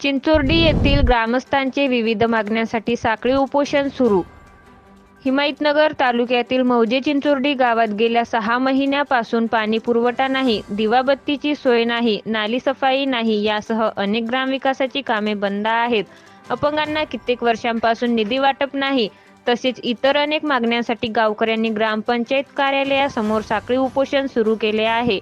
चिंचोर्डी येथील ग्रामस्थांचे विविध मागण्यांसाठी साखळी उपोषण सुरू. हिमायतनगर तालुक्यातील मौजे चिंचोर्डी गावात गेल्या सहा महिन्यापासून पाणी पुरवठा नाही दिवाबत्तीची सोय नाही नाली सफाई नाही यासह अनेक ग्रामविकासाची कामे बंद आहेत. अपंगांना कित्येक वर्षांपासून निधी वाटप नाही तसेच इतर अनेक मागण्यांसाठी गावकऱ्यांनी ग्रामपंचायत कार्यालयासमोर साखळी उपोषण सुरू केले आहे.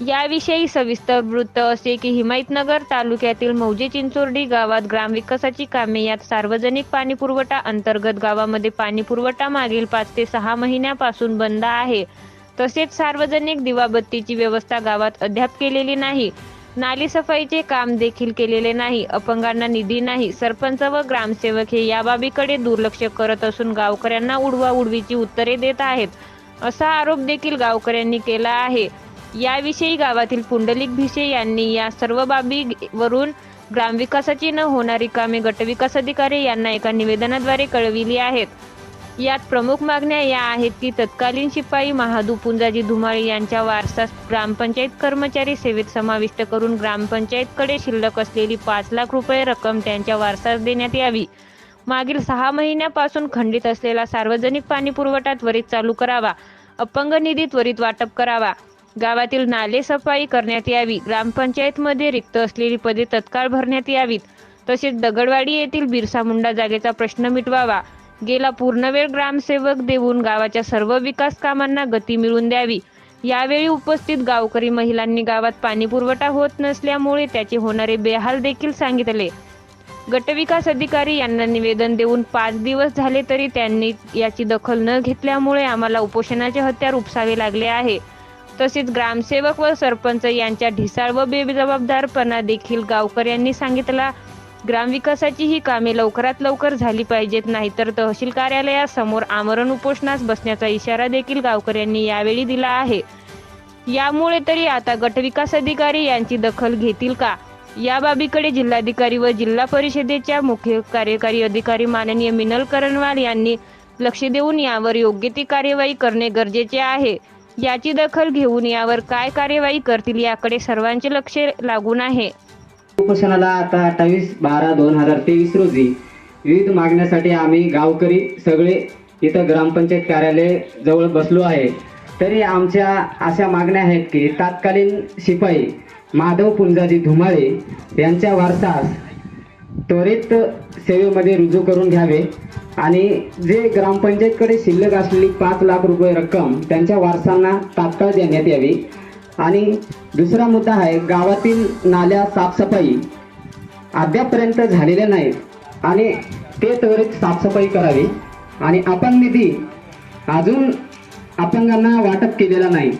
याविषयी सविस्तर वृत्त असे की हिमायतनगर तालुक्यातील मौजे चिंचोर्डी गावात ग्रामविकासाची कामे यात सार्वजनिक पाणीपुरवठा अंतर्गत गावामध्ये पाणीपुरवठा मागील पाच ते सहा महिन्यापासून बंद आहे. तसेच सार्वजनिक दिवाबत्तीची व्यवस्था गावात अद्याप केलेली नाही. नाली सफाईचे काम देखील केलेले नाही. अपंगांना निधी नाही. सरपंच व ग्रामसेवक हे या बाबीकडे दुर्लक्ष करत असून गावकऱ्यांना उडवा उडवीची उत्तरे देत आहेत. असा आरोप देखील गावकऱ्यांनी केला आहे. याविषयी गावातील पुंडलिक भिसे यांनी या सर्व बाबी वरून ग्रामविकासाची न होणारी कामे गटविकास अधिकारी यांना एका निवेदनाद्वारे कळविली आहेत. यात प्रमुख मागण्या या आहेत की तत्कालीन शिपाई महादू पुंजाजी धुमाळे यांच्या वारसास ग्रामपंचायत कर्मचारी सेवेत समाविष्ट करून ग्रामपंचायतकडे शिल्लक असलेली पाच लाख रुपये रक्कम त्यांच्या वारसास देण्यात यावी. मागील सहा महिन्यापासून खंडित असलेला सार्वजनिक पाणी पुरवठा त्वरित चालू करावा. अपंग निधी त्वरित वाटप करावा. गावातील नाले सफाई करण्यात यावी. ग्रामपंचायतमध्ये रिक्त असलेली पदे तत्काळ भरण्यात यावीत. तसेच दगडवाडी येथील बिरसा मुंडा जागेचा प्रश्न मिटवावा. गेला पूर्णवेळ ग्रामसेवक देऊन गावाच्या सर्व विकास कामांना गती मिळवून द्यावी. यावेळी उपस्थित गावकरी महिलांनी गावात पाणी पुरवठा होत नसल्यामुळे त्याचे होणारे बेहाल देखील सांगितले. गटविकास अधिकारी यांना निवेदन देऊन पाच दिवस झाले तरी त्यांनी याची दखल न घेतल्यामुळे आम्हाला उपोषणाचे हत्यार उपसावे लागले आहे. तसेच ग्रामसेवक व सरपंच यांच्या ढिसाळ व बेजबाबदारपणा देखील गावकऱ्यांनी सांगितला. ग्रामविकासाची ही कामे लवकरात लवकर झाली पाहिजेत नाहीतर तहसील कार्यालयासमोर आमरण उपोषणास बसण्याचा इशारा देखील गावकऱ्यांनी यावेळी दिला आहे. यामुळे तरी आता गटविकास अधिकारी यांची दखल घेतील का? या बाबीकडे जिल्हाधिकारी व जिल्हा परिषदेच्या मुख्य कार्यकारी अधिकारी माननीय मिनल करणवाल यांनी लक्ष देऊन यावर योग्य ती कार्यवाही करणे गरजेचे आहे. याची दखल घेऊन यावर काय कार्यवाही करतील याकडे सर्वांचे लक्ष लागून आहे. उपोषणाला आता अठ्ठावीस बारा दोन हजार तेवीस रोजी विविध मागण्यासाठी आम्ही गावकरी सगळे इथं ग्रामपंचायत कार्यालय जवळ बसलो आहे. तरी आमच्या अशा मागण्या आहेत की तात्कालीन शिपाई माधव पुंजाजी धुमाळे यांच्या वारसास त्वरित सेवेमध्ये रुजू करून घ्यावे. आणि जे ग्रामपंचायतकडे शिल्लक असलेली पाच लाख रुपये रक्कम त्यांच्या वारसांना तात्काळ देण्यात यावी. आणि दुसरा मुद्दा आहे गावातील नाल्या साफसफाई अद्यापपर्यंत झालेल्या नाहीत आणि ते त्वरित साफसफाई करावी. आणि अपंग निधी अजून अपंगांना वाटप केलेला नाही.